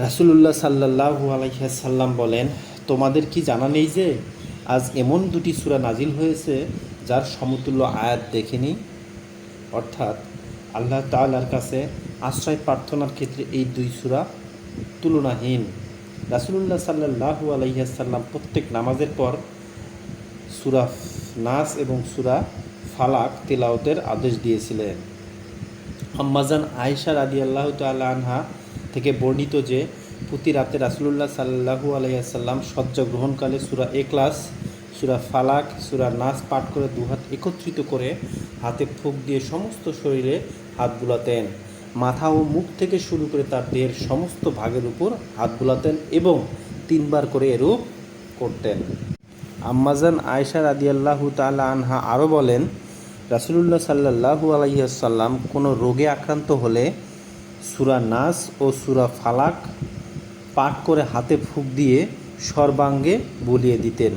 রাসুলুল্লাহ সাল্লাহু আলাইসাল্লাম বলেন, তোমাদের কি জানা নেই যে আজ এমন দুটি সূরা নাজিল হয়েছে যার সমতুল্য আয়াত দেখেনি? অর্থাৎ আল্লাহ তালার কাছে আশ্রয় প্রার্থনার ক্ষেত্রে এই দুই সূরা তুলনাহীন। রাসুলুল্লাহ সাল্লাহু আলাইসাল্লাম প্রত্যেক নামাজের পর সূরা নাস এবং সুরা ফালাক তিলাওতের আদেশ দিয়েছিলেন। আম্মাজান আয়েশা রাদি আল্লাহ তাল্লাহ আনহা থেকে বর্ণিত যে প্রতি রাতে রাসুলুল্লাহ সাল্লাহু আলাইসাল্লাম শয্যা গ্রহণকালে সুরা এ ক্লাস সুরা ফালাক, সুরা নাস পাঠ করে দুহাত একত্রিত করে হাতে ফুক দিয়ে সমস্ত শরীরে হাত বুলাতেন। মাথা ও মুখ থেকে শুরু করে তার দেহের সমস্ত ভাগের উপর হাত বুলাতেন এবং তিনবার করে এরূপ করতেন। আম্মাজান আয়েশা রাদিয়াল্লাহু তালা আনহা আরও বলেন, রাসুলুল্লাহ সাল্লাহু আলাইসাল্লাম কোনো রোগে আক্রান্ত হলে সুরা নাস ও সুরা ফালাক পাঠ করে হাতে ফুক দিয়ে সর্বাঙ্গে বলিয়ে দিতেন।